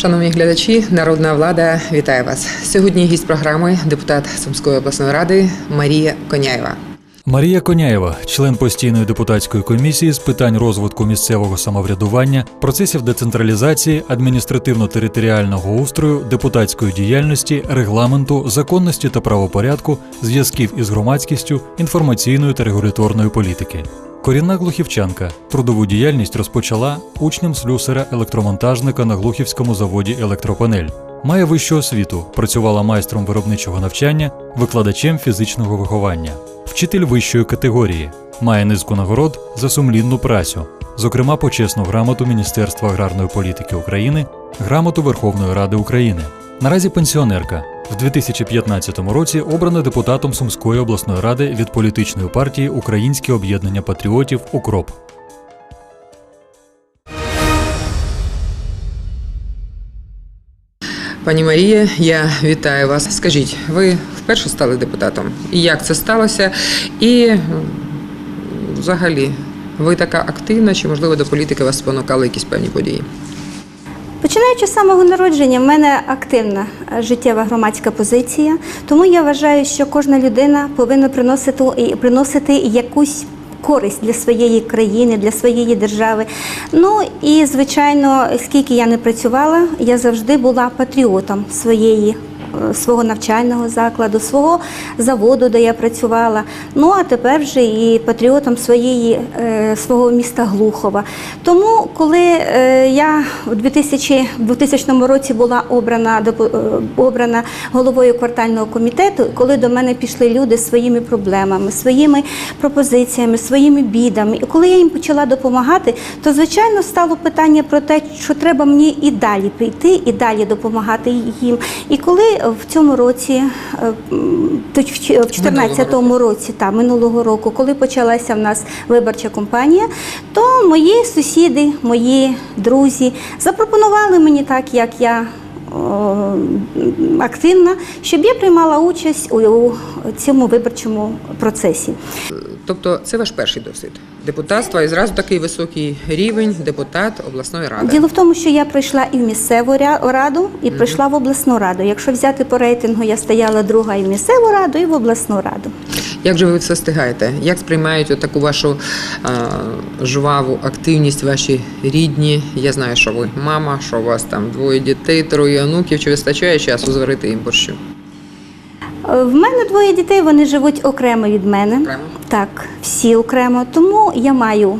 Шановні глядачі, народна влада вітає вас. Сьогодні гість програми депутат Сумської обласної ради Марія Коняєва. Марія Коняєва, член постійної депутатської комісії з питань розвитку місцевого самоврядування, процесів децентралізації, адміністративно-територіального устрою, депутатської діяльності, регламенту, законності та правопорядку, зв'язків із громадськістю, інформаційної та регуляторної політики. Корінна глухівчанка трудову діяльність розпочала учнем слюсаря електромонтажника на глухівському заводі Електропанель. Має вищу освіту, працювала майстром виробничого навчання, викладачем фізичного виховання, вчитель вищої категорії, має низку нагород за сумлінну працю, зокрема почесну грамоту Міністерства аграрної політики України, грамоту Верховної Ради України. Наразі пенсіонерка. В 2015 році обрана депутатом Сумської обласної ради від політичної партії Українське об'єднання патріотів Укроп. Пані Марія, я вітаю вас. Скажіть, ви вперше стали депутатом? І як це сталося? І взагалі, ви така активна, чи можливо до політики вас спонукали якісь певні події? Починаючи з самого народження, в мене активна е, життєва громадська позиція, тому я вважаю, що кожна людина повинна приносити, приносити якусь користь для своєї країни, для своєї держави. Ну і звичайно, скільки я не працювала, я завжди була патріотом своєї. Е, Свого навчального закладу, свого заводу, де я працювала. Ну а тепер вже і патріотом своєї е, свого міста Глухова. Тому, коли е, я у 2000, 2000 році була обрана обрана головою квартального комітету, коли до мене пішли люди зі своїми проблемами, своїми пропозиціями, своїми бідами, і коли я їм почала допомагати, то звичайно стало питання про те, що треба мені і далі прийти, і далі допомагати їм. І коли в цьому році, е, в 2014 році, та минулого року, коли почалася в нас виборча кампанія, то мої сусіди, мої друзі запропонували мені так, як я. Активна, щоб я приймала участь у цьому виборчому процесі. Тобто, це ваш перший досвід депутатства і зразу такий високий рівень депутат обласної ради. Діло в тому, що я прийшла і в місцеву раду, і прийшла в обласну раду. Якщо взяти по рейтингу, я стояла друга і в місцеву раду, і в обласну раду. Як же ви все встигаєте? Як сприймають таку вашу а, жваву активність ваші рідні? Я знаю, що ви мама, що у вас там двоє дітей, троє онуків. Чи вистачає часу зварити їм борщу? Е, В мене двоє дітей, вони живуть окремо від мене. Окремо? Так, всі окремо. Тому я маю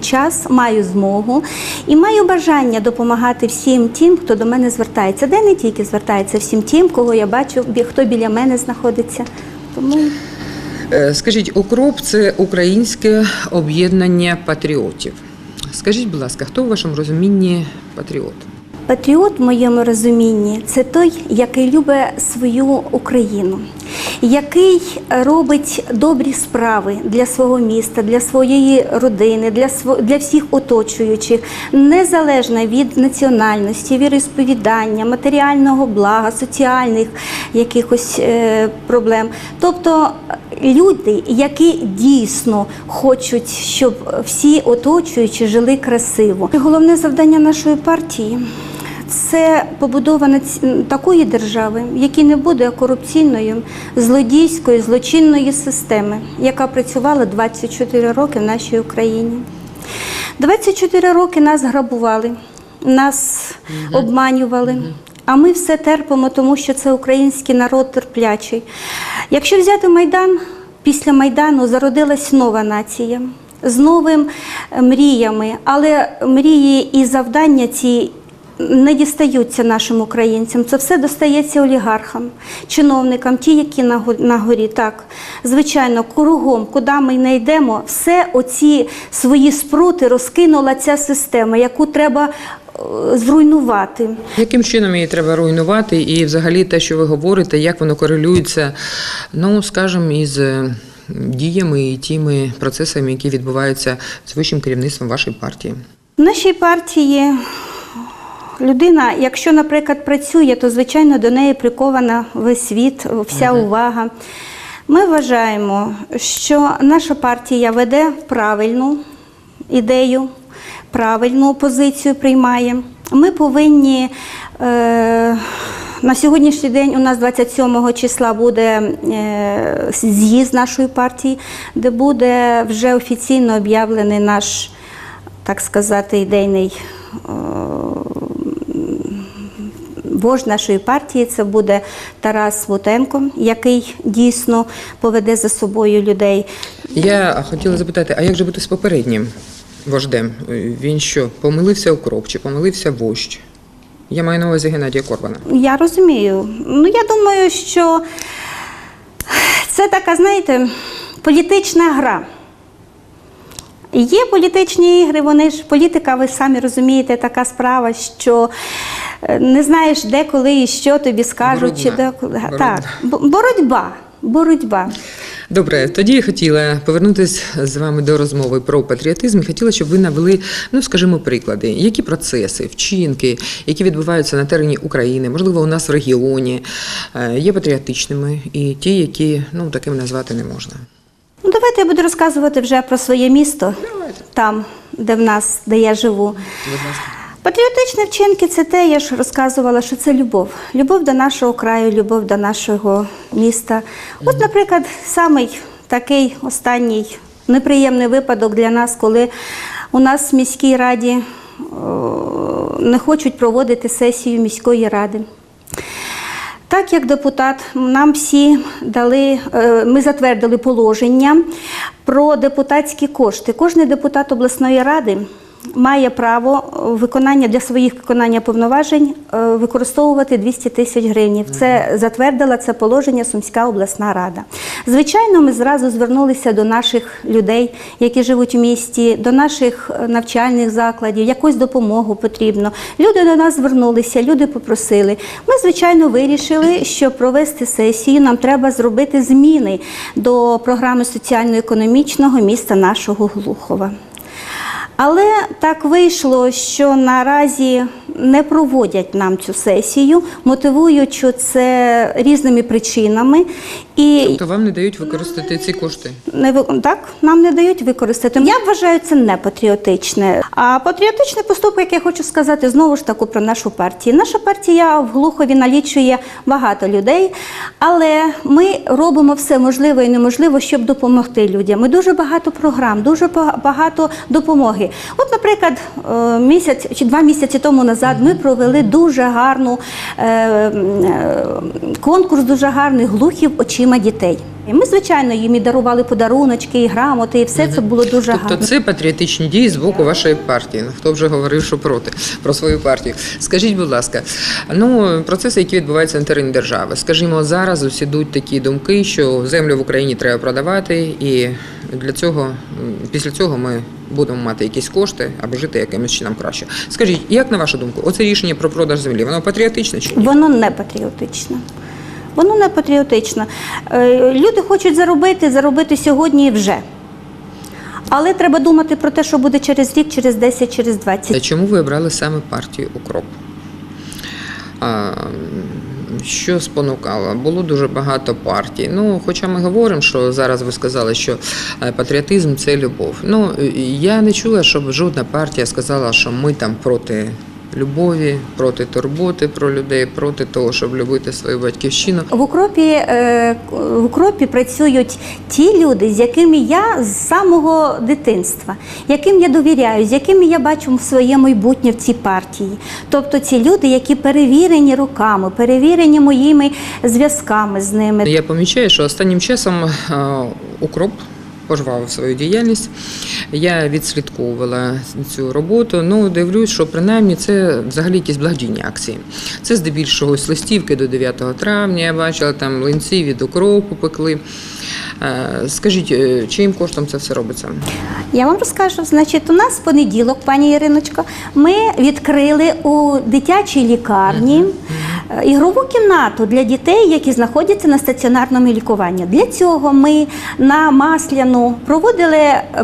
час, маю змогу і маю бажання допомагати всім тим, хто до мене звертається. Де не тільки звертається, всім тим, кого я бачу, хто біля мене знаходиться. Тому Е, Скажіть, укроп це українське об'єднання патріотів. Скажіть, будь ласка, хто в вашому розумінні патріот? Патріот в моєму розумінні це той, який любить свою Україну, який робить добрі справи для свого міста, для своєї родини, для для всіх оточуючих, незалежно від національності, віросповідання, матеріального блага, соціальних якихось е, проблем. Тобто люди, які дійсно хочуть, щоб всі оточуючі жили красиво. І головне завдання нашої партії. Це побудова такої держави, якій не буде корупційної, злодійської, злочинної системи, яка працювала 24 роки в нашій Україні. 24 роки нас грабували, нас обманювали. А ми все терпимо, тому що це український народ терплячий. Якщо взяти Майдан, після Майдану зародилась нова нація з новими мріями, але мрії і завдання ці не дістаються нашим українцям. Це все достається олігархам, чиновникам, ті, які на го- на горі. Так, звичайно, кругом, куди ми не йдемо, все оці свої спрути розкинула ця система, яку треба е, зруйнувати. Яким чином її треба руйнувати? І взагалі те, що ви говорите, як воно корелюється, ну скажімо, із е, діями і тими процесами, які відбуваються з вищим керівництвом вашої партії? В нашій партії людина, якщо, наприклад, працює, то звичайно до неї прикована весь світ, вся увага. Ми вважаємо, що наша партія веде правильну ідею, правильну позицію приймає. Ми повинні е, на сьогоднішній день у нас 27 числа буде е, з'їзд нашої партії, де буде вже офіційно об'явлений наш, так сказати, ідейний е, вождь нашої партії. Це буде Тарас Вутенко, який дійсно поведе за собою людей. Я хотіла запитати, а як же бути з попереднім вождем? Він що, помилився укроп чи помилився вождь? Я маю на увазі Геннадія Корбана. Я розумію. Ну, я думаю, що це така, знаєте, політична гра. Є політичні ігри, вони ж політика, ви самі розумієте, така справа, що не знаєш, де, коли і що тобі скажуть. Чи де, Боротьба. коли. Так, боротьба. Боротьба. Добре, тоді я хотіла повернутися з вами до розмови про патріотизм. і Хотіла, щоб ви навели, ну скажімо, приклади, які процеси, вчинки, які відбуваються на терені України, можливо, у нас в регіоні, е, є патріотичними, і ті, які ну такими назвати не можна. Ну, давайте я буду розказувати вже про своє місто, Давайте. там, де в нас, де я живу. Будь ласка. Патріотичні вчинки це те, я ж розказувала, що це любов. Любов до нашого краю, любов до нашого міста. От, наприклад, самий такий останній неприємний випадок для нас, коли у нас в міській раді не хочуть проводити сесію міської ради. Так як депутат, нам всі дали, е, ми затвердили положення про депутатські кошти. Кожний депутат обласної ради має право виконання для своїх виконання повноважень е, використовувати 200 тисяч гривень. Це затвердила це положення Сумська обласна рада. Звичайно, ми зразу звернулися до наших людей, які живуть в місті, до наших е, навчальних закладів, якусь допомогу потрібно. Люди до нас звернулися, люди попросили. Ми, звичайно, вирішили, що провести сесію нам треба зробити зміни до програми соціально-економічного міста нашого Глухова. Але так вийшло, що наразі не проводять нам цю сесію, мотивуючи це різними причинами. І Тобто вам не дають використати ці кошти. не ви- так нам не дають використати. Я вважаю це не патріотичне. А патріотичний поступок, як я хочу сказати, знову ж таки про нашу партію. Наша партія в Глухові налічує багато людей, але ми робимо все можливе і неможливе, щоб допомогти людям. Ми дуже багато програм, дуже ба- багато допомоги. От, наприклад, е, місяць чи два місяці тому назад ми провели дуже гарну е, е, конкурс, дуже гарний глухів очима дітей. Ми, звичайно, їм і дарували подаруночки, і грамоти, і все це було дуже Тобто гарно. це патріотичні дії з боку вашої партії. Ну хто вже говорив, що проти про свою партію. Скажіть, будь ласка, ну процеси, які відбуваються на терені держави. Скажімо, зараз ось ідуть такі думки, що землю в Україні треба продавати, і для цього після цього ми будемо мати якісь кошти або жити якимось чином краще. Скажіть, як на вашу думку, оце рішення про продаж землі, воно патріотичне чи ні? Воно не патріотичне. Воно не патріотично. Е, Люди хочуть заробити, заробити сьогодні і вже. Але треба думати про те, що буде через рік, через 10, через 20. А Чому ви обрали саме партію Укроп? Що спонукало? Було дуже багато партій. Ну, хоча ми говоримо, що зараз ви сказали, що е, патріотизм це любов. Ну, я не чула, щоб жодна партія сказала, що ми там проти любові, проти турботи про людей, проти того, щоб любити свою батьківщину. В укропі, е, в укропі працюють ті люди, з якими я з самого дитинства, яким я довіряю, з якими я бачу своє майбутнє в цій партії. Тобто ці люди, які перевірені руками, перевірені моїми зв'язками з ними. Я помічаю, що останнім часом е, укроп пожвав свою діяльність. Я відслідковувала цю роботу. Ну, дивлюсь, що принаймні це взагалі якісь благодійні акції. Це здебільшого листівки до 9 травня. Я бачила там линці від укропу пекли. Е, Скажіть, е, чиїм коштом це все робиться? Я вам розкажу. Значить, у нас в понеділок, пані Іриночко, ми відкрили у дитячій лікарні е, ігрову кімнату для дітей, які знаходяться на стаціонарному лікуванні. Для цього ми на Масляну проводили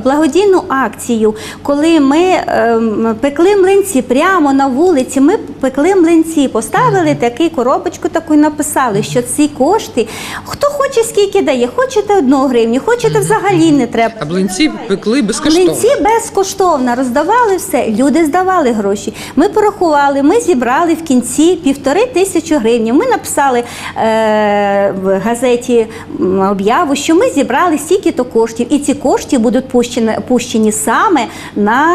благодійну акцію, коли ми ем, пекли млинці прямо на вулиці. Ми пекли млинці, поставили таку коробочку таку і написали, що ці кошти, хто хоче скільки дає, хочете одну гривню, хочете взагалі не треба. А блинці пекли безкоштовно. Млинці безкоштовно роздавали все. Люди здавали гроші. Ми порахували, ми зібрали в кінці півтори тисячі гривень. Ми написали е, в газеті об'яву, що ми зібрали стільки-то коштів, і ці кошти будуть пущені, пущені саме на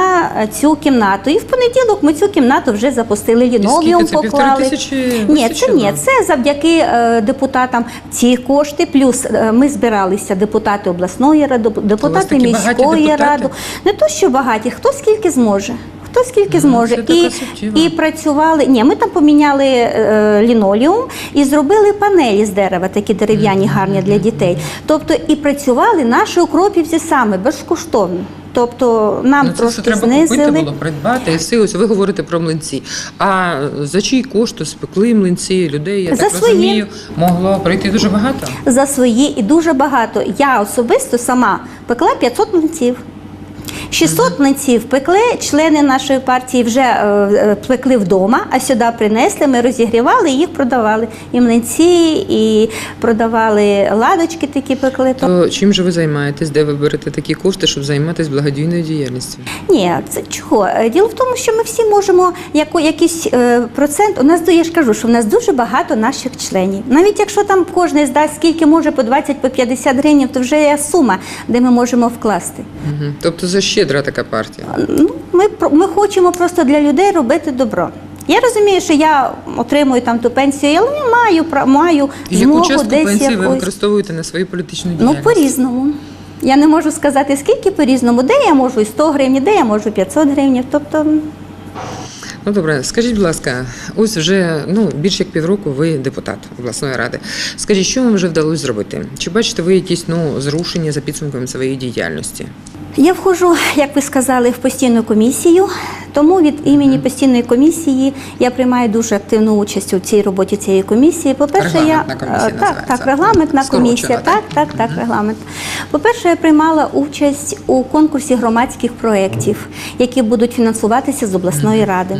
цю кімнату. І в понеділок ми цю кімнату вже запустили лінолеум, поклали. тисячі Ні, це ні, це завдяки е, депутатам ці кошти. Плюс е, ми збиралися депутати обласної ради, депутати міської депутати? ради. Не то, що багаті, хто скільки зможе. Хто скільки зможе, і, і працювали. Ні, ми там поміняли е, лінолеум і зробили панелі з дерева, такі дерев'яні, гарні для дітей. Тобто і працювали наші укропівці саме безкоштовно. Тобто нам Ну, це трошки треба знизили. купити було, придбати. І ось ви говорите про млинці. А за чий кошти спекли млинці людей, я За так свої. розумію, могло прийти дуже багато. за свої і дуже багато. Я особисто сама пекла 500 млинців. 600 млинців пекли, члени нашої партії вже е, е, пекли вдома, а сюди принесли, ми розігрівали і їх продавали. І млинці, і продавали ладочки такі пекли. То чим же ви займаєтесь? Де ви берете такі кошти, щоб займатися благодійною діяльністю? Ні, це чого? Е, Діло в тому, що ми всі можемо яко, якийсь е, процент. У нас я ж кажу, що в нас дуже багато наших членів. Навіть якщо там кожен здасть скільки може по 20 по 50 гривень, то вже є сума, де ми можемо вкласти. Угу. Тобто за щедра така партія. Ну, ми, ми хочемо просто для людей робити добро. Я розумію, що я отримую там ту пенсію, але я маю маю І яку частку десь пенсії ви використовуєте на свою політичну Ну, по-різному. Я не можу сказати, скільки по-різному. Де я можу і 100 гривень, де я можу 500 гривень. Тобто, Ну добре, скажіть, будь ласка, ось вже ну більше як півроку ви депутат обласної ради. Скажіть, що вам вже вдалося зробити? Чи бачите ви якісь ну зрушення за підсумками своєї діяльності? Я входжу, як ви сказали, в постійну комісію. Тому від імені постійної комісії я приймаю дуже активну участь у цій роботі цієї комісії. По-перше, я комісія е, так, так, регламентна Скорочено, комісія. так? Так, так, так, регламент. По-перше, я приймала участь у конкурсі громадських проєктів, які будуть фінансуватися з обласної ради.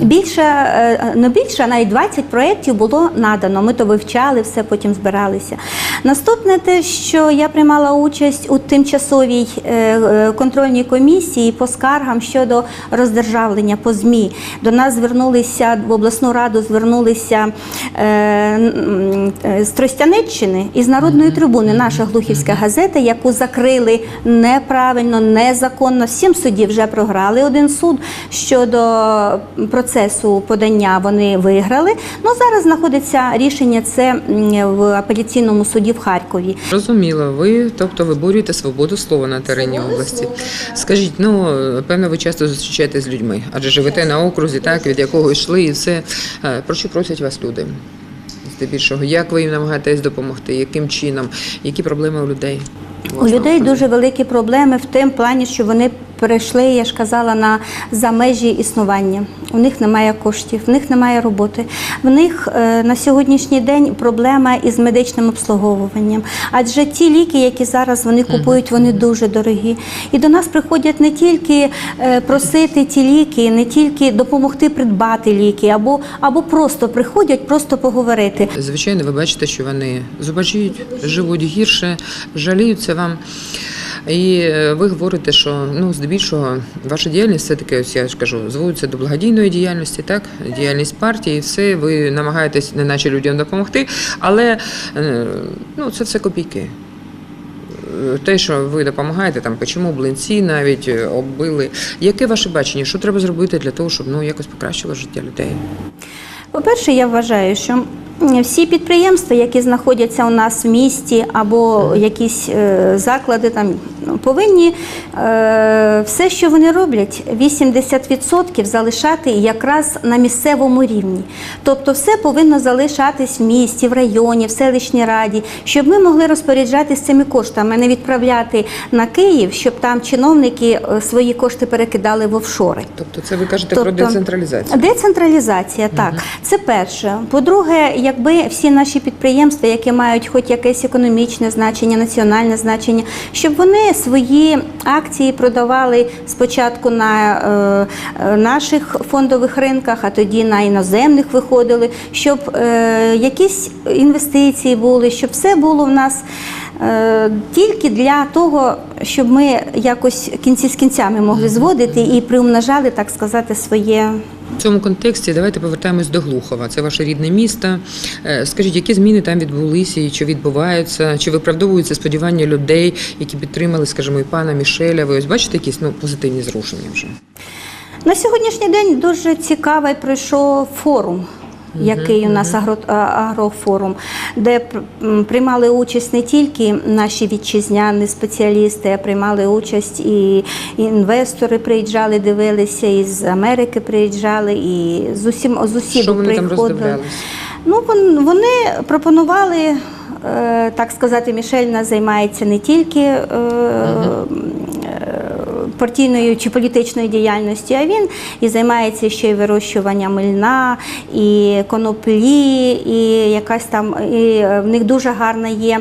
Більше, е, не більше, навіть 20 проєктів було надано. Ми то вивчали, все потім збиралися. Наступне те, що я приймала участь у тимчасовій е, е, контрольній комісії по скаргам щодо роздержавлення по ЗМІ. До нас звернулися в обласну раду, звернулися з Тростянеччини і з народної трибуни. Наша глухівська газета, яку закрили неправильно, незаконно. Сім судів вже програли один суд щодо процесу подання. Вони виграли. Ну зараз знаходиться рішення це в апеляційному суді в Харкові. Розуміло, ви тобто виборюєте свободу слова на терені області. Скажіть, ну певно, ви часто зустрічаєтесь з людьми, адже живете на окрузі, так від якого йшли, і все Е, про що просять вас люди? Здебільшого, як ви їм намагаєтесь допомогти, яким чином, які проблеми у людей? У людей дуже великі проблеми в тим плані, що вони перейшли, я ж казала, на за межі існування. У них немає коштів, в них немає роботи. В них е, на сьогоднішній день проблема із медичним обслуговуванням. Адже ті ліки, які зараз вони купують, вони дуже дорогі. І до нас приходять не тільки е, просити ті ліки, не тільки допомогти придбати ліки, або, або просто приходять, просто поговорити. Звичайно, ви бачите, що вони зубожіють, живуть гірше, жаліються вам. І е, ви говорите, що ну здебільшого ваша діяльність все таки, ось я ж кажу, зводиться до благодійної діяльності, так діяльність партії, все ви намагаєтесь неначе людям допомогти, але е, ну це все копійки. Е, Те, що ви допомагаєте, там печемо блинці, навіть оббили. Яке ваше бачення? Що треба зробити для того, щоб ну якось покращило життя людей? По-перше, я вважаю, що всі підприємства, які знаходяться у нас в місті, або якісь заклади, там повинні е, все, що вони роблять, 80% залишати якраз на місцевому рівні. Тобто, все повинно залишатись в місті, в районі, в селищній раді, щоб ми могли розпоряджатися цими коштами, а не відправляти на Київ, щоб там чиновники е, свої кошти перекидали в офшори. Тобто, це ви кажете про Тобто, децентралізацію? Децентралізація, так. Це перше. По-друге, якби всі наші підприємства, які мають хоч якесь економічне значення, національне значення, щоб вони Ми свої акції продавали спочатку на е, е, наших фондових ринках, а тоді на іноземних виходили, щоб е, якісь інвестиції були, щоб все було в нас. Тільки для того, щоб ми якось кінці з кінцями могли зводити і приумножали, так сказати, своє В цьому контексті давайте повертаємось до Глухова. Це ваше рідне місто. Е, Скажіть, які зміни там відбулися і чи відбуваються? Чи виправдовуються сподівання людей, які підтримали, скажімо, і пана Мішеля? Ви ось бачите якісь ну, позитивні зрушення вже? На сьогоднішній день дуже цікавий пройшов форум. Який у нас агро, агрофорум, де пр- приймали участь не тільки наші вітчизняні спеціалісти, а приймали участь і інвестори приїжджали, дивилися, і з Америки приїжджали, і з усім з усіх Що вони приходили. Ну, вон- вони пропонували, е, так сказати, Мішель нас займається не тільки е, партійною чи політичної діяльності, а він і займається ще й вирощуванням мильна, і коноплі, і якась там, і е, в них дуже гарна є.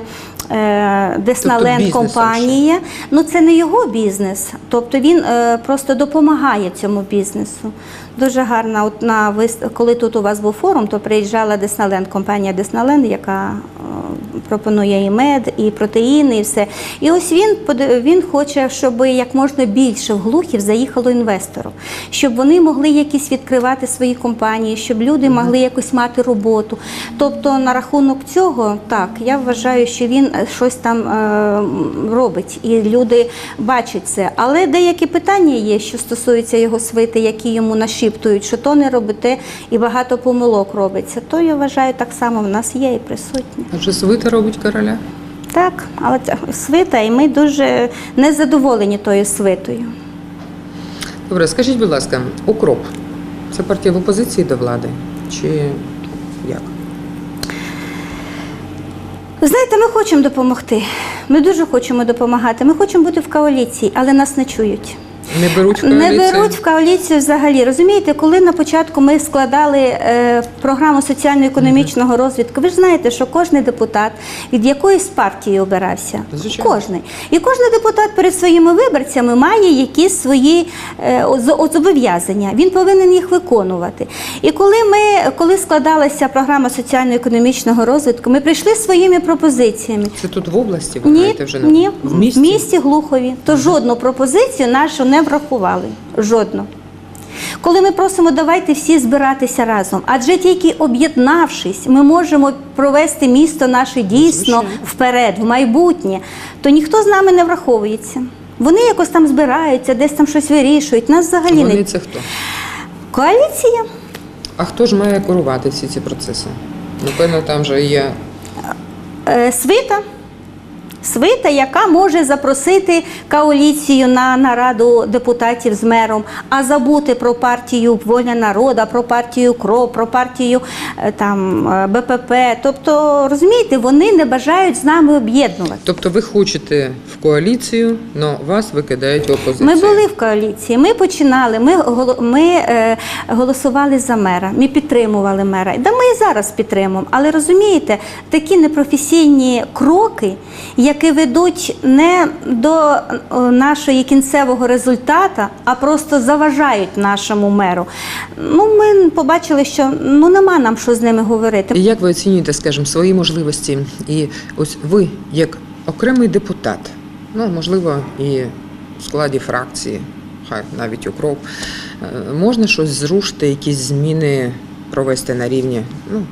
Десналенд тобто компанія. Ну це не його бізнес, тобто він е, просто допомагає цьому бізнесу. Дуже гарна. От на вис- коли тут у вас був форум, то приїжджала Десналенд, компанія Десналенд, яка е, пропонує і мед, і протеїни, і все. І ось він він хоче, щоб як можна більше в глухів заїхало інвесторів, щоб вони могли якісь відкривати свої компанії, щоб люди могли якось мати роботу. Тобто, на рахунок цього, так я вважаю, що він е, щось там е, робить, і люди бачать це. Але деякі питання є, що стосуються його свити, які йому нашіптують, що то не робите, і багато помилок робиться. То я вважаю, так само в нас є і присутні. Адже свита робить короля. Так, але це свита, і ми дуже незадоволені тою свитою. Добре, скажіть, будь ласка, укроп це партія в опозиції до влади? Чи як? Знаєте, ми хочемо допомогти. Ми дуже хочемо допомагати. Ми хочемо бути в коаліції, але нас не чують. Не беруть в Не коаліцію? беруть в коаліцію взагалі. Розумієте, коли на початку ми складали е, програму соціально-економічного розвитку, ви ж знаєте, що кожен депутат від якоїсь партії обирався. Звичайно. Кожний. І кожен депутат перед своїми виборцями має якісь свої е, зобов'язання. Він повинен їх виконувати. І коли ми, коли складалася програма соціально-економічного розвитку, ми прийшли своїми пропозиціями. Це тут в області ви Ні, маєте вже ні, в місті? в місті Глухові. То жодну пропозицію нашу не врахували. Жодну. Коли ми просимо, давайте всі збиратися разом, адже тільки об'єднавшись, ми можемо провести місто наше дійсно вперед, в майбутнє, то ніхто з нами не враховується. Вони якось там збираються, десь там щось вирішують. Нас взагалі Вони не це хто? коаліція. А хто ж має керувати всі ці процеси? Напевно, там же є Е, свита. Свита, яка може запросити коаліцію на нараду депутатів з мером, а забути про партію Воля народу, про партію КРО, про партію е, там е, БПП. Тобто, розумієте, вони не бажають з нами об'єднувати. Тобто ви хочете в коаліцію, але вас викидають в опозицію. Ми були в коаліції, ми починали, ми, ми е, голосували за мера, ми підтримували мера. Да ми і зараз підтримуємо. Але розумієте, такі непрофесійні кроки, які ведуть не до е, нашого кінцевого результату, а просто заважають нашому меру. Ну, ми побачили, що ну нема нам що з ними говорити. Як ви оцінюєте, скажімо, свої можливості? І ось ви, як окремий депутат, ну можливо, і в складі фракції, хай навіть укроп, е, можна щось зрушити, якісь зміни провести на рівні, ну,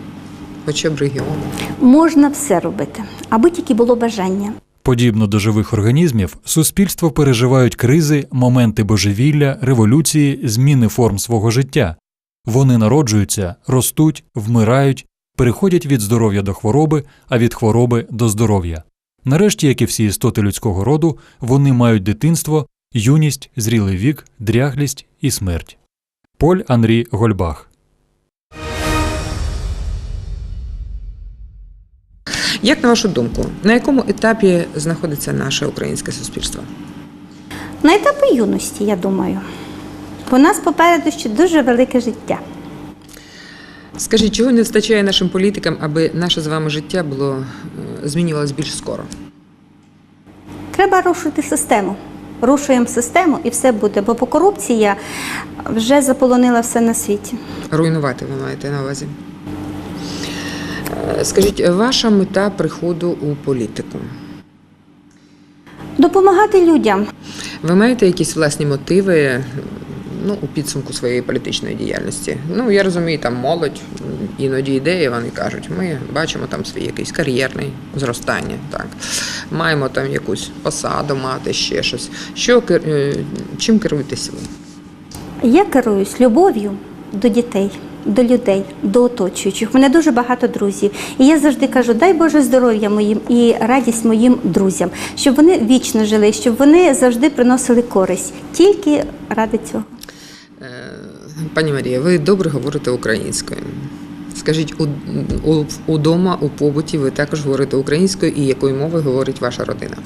хоча б регіону? Можна все робити, аби тільки було бажання. Подібно до живих організмів, суспільство переживають кризи, моменти божевілля, революції, зміни форм свого життя. Вони народжуються, ростуть, вмирають, переходять від здоров'я до хвороби, а від хвороби до здоров'я. Нарешті, як і всі істоти людського роду, вони мають дитинство, юність, зрілий вік, дряглість і смерть. Поль Анрі Гольбах Як на вашу думку, на якому етапі знаходиться наше українське суспільство? На етапі юності, я думаю. У нас попереду ще дуже велике життя. Скажіть, чого не вистачає нашим політикам, аби наше з вами життя було е, змінювалось більш скоро? Треба рушити систему. Рушуємо систему і все буде, бо по корупція вже заполонила все на світі. Руйнувати ви маєте на увазі. Скажіть, ваша мета приходу у політику? Допомагати людям. Ви маєте якісь власні мотиви ну, у підсумку своєї політичної діяльності? Ну, я розумію, там молодь, іноді ідеї, вони кажуть, ми бачимо там свій якийсь кар'єрний зростання. Так. Маємо там якусь посаду мати, ще щось. Що, е, чим керуєтесь ви? Я керуюсь любов'ю до дітей, до людей, до оточуючих. У мене дуже багато друзів. І я завжди кажу: дай Боже здоров'я моїм і радість моїм друзям, щоб вони вічно жили, щоб вони завжди приносили користь. Тільки ради цього. Е, Пані Марія, ви добре говорите українською. Скажіть, удома, у побуті ви також говорите українською і якою мовою говорить ваша родина?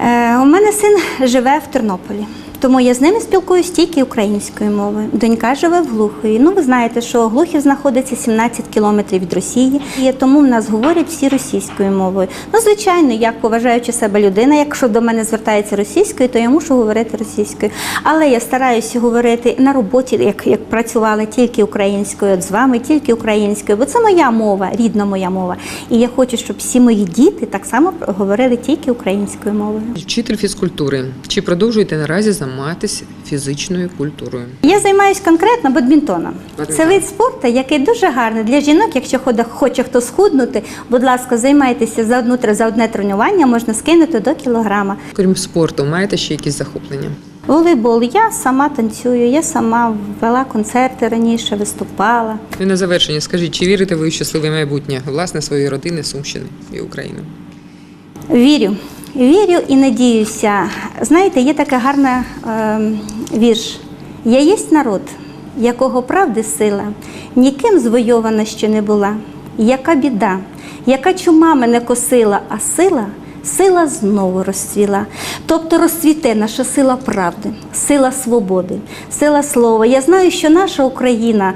Е, у мене син живе в Тернополі, тому я з ними спілкуюсь тільки українською мовою. Донька живе в Глухові. Ну, ви знаєте, що Глухів знаходиться 17 кілометрів від Росії, і тому в нас говорять всі російською мовою. Ну, звичайно, як поважаючи себе людина, якщо до мене звертається російською, то я мушу говорити російською. Але я стараюся говорити на роботі, як, як працювала тільки українською, от з вами тільки українською, бо це моя мова, рідна моя мова. І я хочу, щоб всі мої діти так само говорили тільки українською мовою. Вчитель фізкультури. Чи продовжуєте наразі займатися фізичною культурою? Я займаюся конкретно бадмінтоном. Бадмінтон. Це вид спорту, який дуже гарний для жінок. Якщо хоче хто схуднути, будь ласка, займайтеся за одну за одне тренування, можна скинути до кілограма. Крім спорту, маєте ще якісь захоплення? Волейбол. Я сама танцюю, я сама вела концерти раніше, виступала. І на завершення скажіть, чи вірите ви у щасливе майбутнє власне своєї родини, Сумщини і України? Вірю, вірю і надіюся. Знаєте, є така гарна е, вірш. Я єсть народ, якого правди сила, ніким звойована ще не була. Яка біда, яка чума мене косила, а сила. Сила знову розцвіла. Тобто розцвіте наша сила правди, сила свободи, сила слова. Я знаю, що наша Україна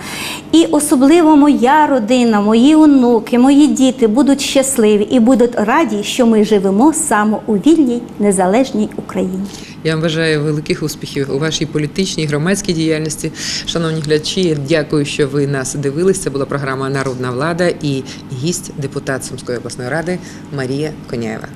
і особливо моя родина, мої онуки, мої діти будуть щасливі і будуть раді, що ми живемо саме у вільній незалежній Україні. Я вам бажаю великих успіхів у вашій політичній громадській діяльності. Шановні глядачі, дякую, що ви нас дивились. Це була програма Народна влада і гість депутат Сумської обласної ради Марія Коняєва.